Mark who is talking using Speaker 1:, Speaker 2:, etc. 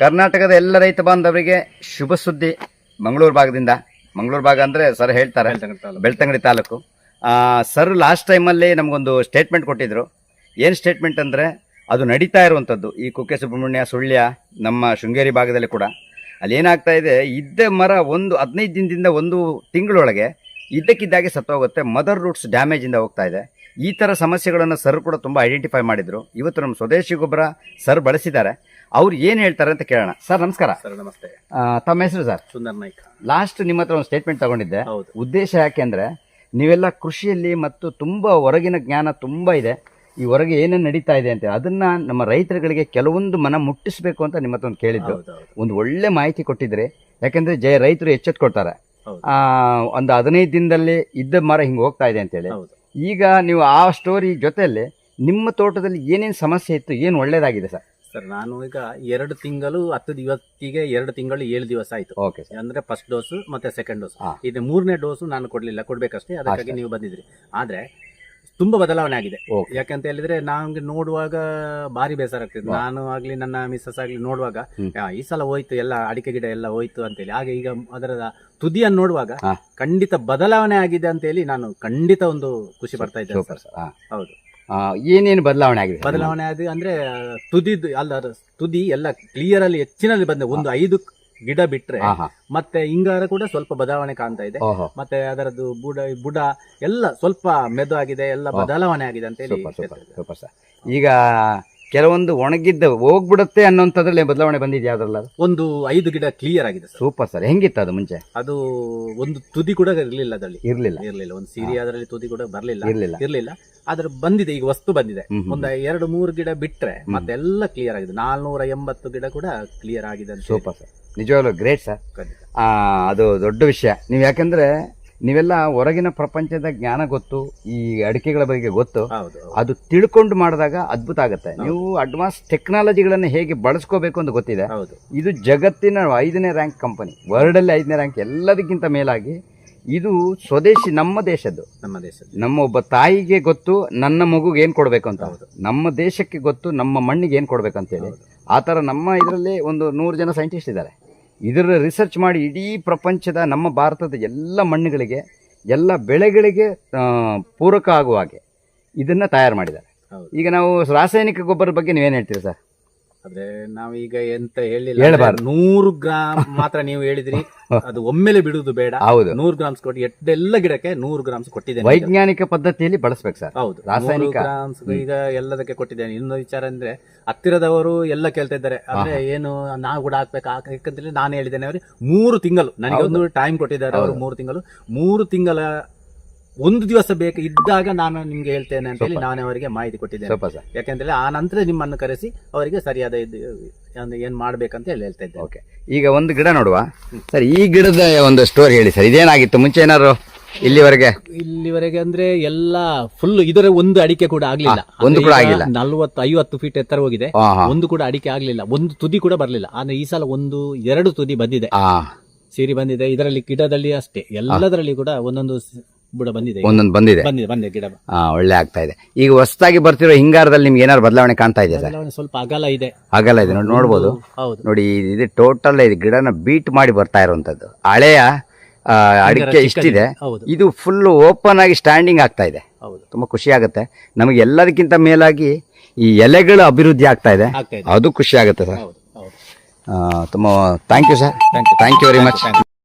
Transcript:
Speaker 1: ಕರ್ನಾಟಕದ ಎಲ್ಲ ರೈತ ಬಾಂಧವರಿಗೆ ಶುಭ ಸುದ್ದಿ ಮಂಗಳೂರು ಭಾಗದಿಂದ. ಮಂಗಳೂರು ಭಾಗ ಅಂದ್ರೆ ಸರ್ ಹೇಳ್ತಾರೆ. ಬೆಳ್ತಂಗಡಿ ತಾಲೂಕು. ಸರ್ ಲಾಸ್ಟ್ ಟೈಮಲ್ಲಿ ನಮಗೊಂದು ಸ್ಟೇಟ್ಮೆಂಟ್ ಕೊಟ್ಟಿದ್ರು. ಏನು ಸ್ಟೇಟ್ಮೆಂಟ್ ಅಂದರೆ ಅದು ನಡೀತಾ ಇರುವಂಥದ್ದು. ಈ ಕುಕ್ಕೆ ಸುಬ್ರಹ್ಮಣ್ಯ ಸುಳ್ಯ ನಮ್ಮ ಶೃಂಗೇರಿ ಭಾಗದಲ್ಲಿ ಕೂಡ. ಅಲ್ಲಿ ಏನಾಗ್ತಾ ಇದೆ ಇದ್ದ ಮರ ಒಂದು ಹದಿನೈದು ದಿನದಿಂದ ಒಂದು ತಿಂಗಳೊಳಗೆ ಇದ್ದಕ್ಕಿದ್ದಾಗೆ ಸತ್ತೋಗುತ್ತೆ. ಮದರ್ ರೂಟ್ಸ್ ಡ್ಯಾಮೇಜಿಂದ ಹೋಗ್ತಾ ಇದೆ. ಈ ಥರ ಸಮಸ್ಯೆಗಳನ್ನು ಸರ್ ಕೂಡ ತುಂಬ ಐಡೆಂಟಿಫೈ ಮಾಡಿದರು. ಇವತ್ತು ನಮ್ಮ ಸ್ವದೇಶಿ ಗೊಬ್ಬರ ಸರ್ ಬಳಸಿದ್ದಾರೆ. ಅವ್ರು ಏನು ಹೇಳ್ತಾರೆ ಅಂತ ಕೇಳೋಣ. ಸರ್ ನಮಸ್ಕಾರ.
Speaker 2: ಸರ್ ನಮಸ್ತೆ.
Speaker 1: ತಮ್ಮ ಹೆಸರು ಸರ್
Speaker 2: ಸುಂದರ್ ನಾಯ್ಕ.
Speaker 1: ಲಾಸ್ಟ್ ನಿಮ್ಮ ಹತ್ರ ಒಂದು ಸ್ಟೇಟ್ಮೆಂಟ್ ತಗೊಂಡಿದ್ದೆ. ಉದ್ದೇಶ ಯಾಕೆಂದ್ರೆ ನೀವೆಲ್ಲ ಕೃಷಿಯಲ್ಲಿ ಮತ್ತು ತುಂಬ ಹೊರಗಿನ ಜ್ಞಾನ ತುಂಬ ಇದೆ. ಈ ಹೊರಗೆ ಏನೇನು ನಡೀತಾ ಇದೆ ಅಂತ ಅದನ್ನ ನಮ್ಮ ರೈತರುಗಳಿಗೆ ಕೆಲವೊಂದು ಮನ ಮುಟ್ಟಿಸಬೇಕು ಅಂತ ನಿಮ್ಮ ಹತ್ರ ಒಂದು ಕೇಳಿದ್ದು. ಒಂದು ಒಳ್ಳೆ ಮಾಹಿತಿ ಕೊಟ್ಟಿದ್ರಿ ಯಾಕೆಂದರೆ ಜಯ ರೈತರು ಎಚ್ಚೆತ್ಕೊಡ್ತಾರೆ ಒಂದು ಹದಿನೈದು ದಿನದಲ್ಲಿ ಇದ್ದ ಮರ ಹಿಂಗೆ ಹೋಗ್ತಾ ಇದೆ ಅಂತೇಳಿ ಈಗ ನೀವು ಆ ಸ್ಟೋರಿ ಜೊತೆಯಲ್ಲಿ ನಿಮ್ಮ ತೋಟದಲ್ಲಿ ಏನೇನು ಸಮಸ್ಯೆ ಇತ್ತು ಏನು ಒಳ್ಳೇದಾಗಿದೆ ಸರ್?
Speaker 2: ಸರ್ ನಾನು ಈಗ ಎರಡು ತಿಂಗಳು ಹತ್ತು ದಿವಸಕ್ಕೆ ಎರಡು ತಿಂಗಳು ಏಳು ದಿವಸ ಆಯ್ತು.
Speaker 1: ಓಕೆ ಸರ್
Speaker 2: ಅಂದ್ರೆ ಫಸ್ಟ್ ಡೋಸು ಮತ್ತೆ ಸೆಕೆಂಡ್ ಡೋಸ್ ಇದು ಮೂರನೇ ಡೋಸು ನಾನು ಕೊಡ್ಲಿಲ್ಲ ಕೊಡ್ಬೇಕಷ್ಟೇ ಅದಕ್ಕಾಗಿ. ನೀವು ಬಂದಿದ್ರಿ. ಆದ್ರೆ ತುಂಬಾ ಬದಲಾವಣೆ ಆಗಿದೆ ಯಾಕಂತ ಹೇಳಿದ್ರೆ ನಮ್ಗೆ ನೋಡುವಾಗ ಭಾರಿ ಬೇಸರ ಆಗ್ತದೆ. ನಾನು ಆಗ್ಲಿ ನನ್ನ ಮಿಸ್ಸಸ್ ಆಗ್ಲಿ ನೋಡುವಾಗ ಆ, ಈ ಸಲ ಹೋಯ್ತು ಎಲ್ಲ ಅಡಿಕೆ ಗಿಡ ಎಲ್ಲ ಹೋಯ್ತು ಅಂತೇಳಿ ಹಾಗೆ ಈಗ ಅದರ ತುದಿಯನ್ನು ನೋಡುವಾಗ
Speaker 1: ಹಾ.
Speaker 2: ಖಂಡಿತ ಬದಲಾವಣೆ ಆಗಿದೆ ಅಂತ ಹೇಳಿ ನಾನು ಖಂಡಿತ ಒಂದು ಖುಷಿ ಪಡ್ತಾ ಇದ್ದೇನೆ
Speaker 1: ಸೂಪರ್
Speaker 2: ಸರ್.
Speaker 1: ಸರ್. ಹಾಂ.
Speaker 2: ಹೌದು.
Speaker 1: ಏನೇನು ಬದಲಾವಣೆ ಆಗಿದೆ? ಸರ್?
Speaker 2: ಬದಲಾವಣೆ ಆಗಿದೆ ಅಂದ್ರೆ ತುದಿದು ಅಲ್ಲ ಅದು ತುದಿ ಎಲ್ಲ ಕ್ಲಿಯರ್ ಅಲ್ಲಿ ಹೆಚ್ಚಿನಲ್ಲಿ ಬಂದ ಒಂದು ಐದು ಗಿಡ ಬಿಟ್ರೆ ಮತ್ತೆ ಹಿಂಗಾರ ಕೂಡ ಸ್ವಲ್ಪ ಬದಲಾವಣೆ ಕಾಣ್ತಾ ಇದೆ. ಮತ್ತೆ ಅದರದ್ದು ಬುಡ ಬುಡ ಎಲ್ಲ ಸ್ವಲ್ಪ ಮೆದು ಆಗಿದೆ ಎಲ್ಲ ಬದಲಾವಣೆ ಆಗಿದೆ ಅಂತ ಹೇಳಿ
Speaker 1: ಸೂಪರ್ ಸೂಪರ್ ಸರ್. ಈಗ ಕೆಲವೊಂದು ಒಣಗಿದ್ದ ಹೋಗ್ಬಿಡುತ್ತೆ ಅನ್ನೋಂಥದ್ರಲ್ಲಿ ಬದಲಾವಣೆ ಬಂದಿದೆ ಯಾವ್ದ್ರಲ್ಲ
Speaker 2: ಒಂದು ಐದು ಗಿಡ ಕ್ಲಿಯರ್ ಆಗಿದೆ
Speaker 1: ಸೂಪರ್ ಸರ್. ಹೆಂಗಿತ್ತು ಅದು ಮುಂಚೆ?
Speaker 2: ಅದು ಒಂದು ತುದಿ ಕೂಡ ಇರ್ಲಿಲ್ಲ ಅದರಲ್ಲಿ.
Speaker 1: ಇರ್ಲಿಲ್ಲ.
Speaker 2: ಇರ್ಲಿಲ್ಲ. ಒಂದು ಸೀರಿ ಅದರಲ್ಲಿ ತುದಿ ಕೂಡ ಬರ್ಲಿಲ್ಲ.
Speaker 1: ಇರ್ಲಿಲ್ಲ.
Speaker 2: ಇರ್ಲಿಲ್ಲ. ಆದ್ರೆ ಬಂದಿದೆ ಈಗ ವಸ್ತು ಬಂದಿದೆ. ಒಂದು ಎರಡು ಮೂರು ಗಿಡ ಬಿಟ್ರೆ ಮತ್ತೆಲ್ಲ ಕ್ಲಿಯರ್ ಆಗಿದೆ. ನಾಲ್ನೂರ ಎಂಬತ್ತು ಗಿಡ ಕೂಡ ಕ್ಲಿಯರ್ ಆಗಿದೆ
Speaker 1: ಸೂಪರ್ ಸರ್. ನಿಜವಾಗ್ಲೂ ಗ್ರೇಟ್ ಸರ್. ಅದು ದೊಡ್ಡ ವಿಷಯ. ನೀವು ಯಾಕಂದ್ರೆ ನೀವೆಲ್ಲ ಹೊರಗಿನ ಪ್ರಪಂಚದ ಜ್ಞಾನ ಗೊತ್ತು ಈ ಅಡಿಕೆಗಳ ಬಗ್ಗೆ ಗೊತ್ತು. ಅದು ತಿಳ್ಕೊಂಡು ಮಾಡಿದಾಗ ಅದ್ಭುತ ಆಗುತ್ತೆ. ನೀವು ಅಡ್ವಾನ್ಸ್ ಟೆಕ್ನಾಲಜಿಗಳನ್ನು ಹೇಗೆ ಬಳಸ್ಕೋಬೇಕು ಅಂತ ಗೊತ್ತಿದೆ. ಇದು ಜಗತ್ತಿನ ಐದನೇ ರ್ಯಾಂಕ್ ಕಂಪನಿ ವರ್ಲ್ಡಲ್ಲಿ ಐದನೇ ರ್ಯಾಂಕ್ ಎಲ್ಲದಕ್ಕಿಂತ ಮೇಲಾಗಿ ಇದು ಸ್ವದೇಶಿ ನಮ್ಮ ದೇಶದ್ದು.
Speaker 2: ನಮ್ಮ ದೇಶದ
Speaker 1: ನಮ್ಮ ಒಬ್ಬ ತಾಯಿಗೆ ಗೊತ್ತು ನನ್ನ ಮಗುಗೆ ಏನು ಕೊಡಬೇಕು ಅಂತ. ನಮ್ಮ ದೇಶಕ್ಕೆ ಗೊತ್ತು ನಮ್ಮ ಮಣ್ಣಿಗೆ ಏನು ಕೊಡಬೇಕು ಅಂತೇಳಿ
Speaker 2: ಹೇಳಿ.
Speaker 1: ಆ ಥರ ನಮ್ಮ ಇದರಲ್ಲಿ ಒಂದು ನೂರು ಜನ ಸೈಂಟಿಸ್ಟ್ ಇದ್ದಾರೆ. ಇದರ ರಿಸರ್ಚ್ ಮಾಡಿ ಇಡೀ ಪ್ರಪಂಚದ ನಮ್ಮ ಭಾರತದ ಎಲ್ಲ ಮಣ್ಣುಗಳಿಗೆ ಎಲ್ಲ ಬೆಳೆಗಳಿಗೆ ಪೂರಕ ಆಗುವ ಹಾಗೆ ಇದನ್ನು ತಯಾರು ಮಾಡಿದ್ದಾರೆ. ಈಗ ನಾವು ರಾಸಾಯನಿಕ ಗೊಬ್ಬರದ ಬಗ್ಗೆ ನೀವೇನು ಹೇಳ್ತೀರಿ ಸರ್?
Speaker 2: ಆದ್ರೆ ನಾವೀಗ ಎಂತ ಹೇಳಿಲ್ಲ
Speaker 1: ಹೇಳ್ಬಾರ್ದು.
Speaker 2: ನೂರು ಗ್ರಾಮ್ ಮಾತ್ರ ನೀವು ಹೇಳಿದ್ರಿ. ಅದು ಒಮ್ಮೆಲೆ ಬಿಡುದು ಬೇಡ.
Speaker 1: ಹೌದು.
Speaker 2: ನೂರು ಗ್ರಾಮ್ಸ್ ಕೊಟ್ಟು ಎಲ್ಲ ಗಿಡಕ್ಕೆ ನೂರು ಗ್ರಾಮ್ಸ್ ಕೊಟ್ಟಿದ್ದೇನೆ
Speaker 1: ವೈಜ್ಞಾನಿಕ ಪದ್ಧತಿಯಲ್ಲಿ ಬಳಸ್ಬೇಕು ಸರ್.
Speaker 2: ಹೌದು.
Speaker 1: ರಾಸಾಯನಿಕ.
Speaker 2: ಗ್ರಾಮ್ಸ್ ಈಗ ಎಲ್ಲದಕ್ಕೆ ಕೊಟ್ಟಿದ್ದೇನೆ. ಇನ್ನೊಂದು ವಿಚಾರ ಅಂದ್ರೆ ಹತ್ತಿರದವರು ಎಲ್ಲ ಕೇಳ್ತಾ ಇದ್ದಾರೆ. ಅಂದ್ರೆ ಏನು ನಾವು ಕೂಡ ಹಾಕ್ಬೇಕು. ಹಾಕ್- ಯಾಕಂತೇಳಿ ನಾನು ಹೇಳಿದ್ದೇನೆ. ಅವ್ರಿಗೆ ಮೂರು ತಿಂಗಳು. ನನಗೆ ಒಂದು ಟೈಮ್ ಕೊಟ್ಟಿದ್ದಾರೆ. ಅವರು ಮೂರು ತಿಂಗಳು. ಮೂರು ತಿಂಗಳ ಒಂದು ದಿವಸ ಬೇಕು ಇದ್ದಾಗ ನಾನು ನಿಮ್ಗೆ ಹೇಳ್ತೇನೆ ಅಂತ ಹೇಳಿ. ನಾನು ಅವರಿಗೆ ಮಾಹಿತಿ ಕೊಟ್ಟಿದ್ದೇನೆ.
Speaker 1: ಸ್ವಲ್ಪ ಸರ್.
Speaker 2: ಯಾಕಂತೇಳಿ ಆ ನಂತರ ನಿಮ್ಮನ್ನು ಕರೆಸಿ ಅವರಿಗೆ ಸರಿಯಾದ ಇದು ಅಂದ್ರೆ ಏನ್ ಮಾಡ್ಬೇಕಂತ ಹೇಳಿ ಹೇಳ್ತಾ ಇದ್ದೆ
Speaker 1: ಓಕೆ. ಈಗ ಒಂದು ಗಿಡ ನೋಡುವ. ಸರ್ ಈ ಗಿಡದ ಒಂದು ಸ್ಟೋರಿ ಹೇಳಿ ಸರ್. ಇದೇನಾಗಿತ್ತು? ಮುಂಚೆ ಏನಾದ್ರು ಇಲ್ಲಿವರೆಗೆ?
Speaker 2: ಇಲ್ಲಿವರೆಗೆ ಅಂದ್ರೆ ಎಲ್ಲ ಫುಲ್ ಇದರ ಒಂದು ಅಡಿಕೆ ಕೂಡ ಆಗ್ಲಿಲ್ಲ.
Speaker 1: ಒಂದು ಕೂಡ ಆಗಿಲ್ಲ.
Speaker 2: ನಲ್ವತ್ತು ಐವತ್ತು ಫೀಟ್ ಎತ್ತರ ಹೋಗಿದೆ. ಒಂದು ಕೂಡ ಅಡಿಕೆ ಆಗ್ಲಿಲ್ಲ. ಒಂದು ತುದಿ ಕೂಡ ಬರ್ಲಿಲ್ಲ. ಆದ್ರೆ ಈ ಸಲ ಒಂದು ಎರಡು ತುದಿ ಬಂದಿದೆ.
Speaker 1: ಆ.
Speaker 2: ಸೀರಿ ಬಂದಿದೆ. ಇದರಲ್ಲಿ ಗಿಡದಲ್ಲಿ ಅಷ್ಟೇ. ಎಲ್ಲದರಲ್ಲಿ ಕೂಡ ಒಂದೊಂದು ಬುಡ ಬಂದಿದೆ ಈಗ.
Speaker 1: ಒಂದೊಂದು ಬಂದಿದೆ.
Speaker 2: ಬಂದಿದೆ ಬಂದಿದೆ ಗಿಡ.
Speaker 1: ಆ ಒಳ್ಳೆ ಆಗ್ತಾ ಇದೆ. ಈಗ ಹೊಸದಾಗಿ ಬರ್ತಿರೋ ಹಿಂಗಾರದಲ್ಲಿ ನಿಮ್ಗೆ ಏನಾದ್ರು ಬದಲಾವಣೆ ಕಾಣ್ತಾ ಇದೆ ಸರ್?
Speaker 2: ಸ್ವಲ್ಪ ಅಗಲ ಇದೆ.
Speaker 1: ಆಗಲ್ಲ ಇದೆ. ನೋಡಿ ನೋಡ್ಬೋದು.
Speaker 2: ಹೌದು
Speaker 1: ನೋಡಿ ಇದು ಟೋಟಲ್ ಇದು ಗಿಡನ ಬೀಟ್ ಮಾಡಿ ಬರ್ತಾ ಇರುವಂತದ್ದು. ಹಳೆಯ ಆ, ಅಡಿಕೆ ಇಷ್ಟಿದೆ.
Speaker 2: ಹೌದು.
Speaker 1: ಇದು ಫುಲ್ ಓಪನ್ ಆಗಿ ಸ್ಟ್ಯಾಂಡಿಂಗ್ ಆಗ್ತಾ ಇದೆ.
Speaker 2: ಹೌದು.
Speaker 1: ತುಂಬಾ ಖುಷಿ ಆಗುತ್ತೆ. ನಮಗೆ ಎಲ್ಲದಕ್ಕಿಂತ ಮೇಲಾಗಿ ಈ ಎಲೆಗಳು ಅಭಿವೃದ್ಧಿ ಆಗ್ತಾ ಇದೆ.
Speaker 2: ಆಗ್ತಾ ಇದೆ.
Speaker 1: ಅದು ಖುಷಿ ಆಗುತ್ತೆ ಸರ್.
Speaker 2: ಹೌದು
Speaker 1: ತುಂಬ thank you sir. Thank you very much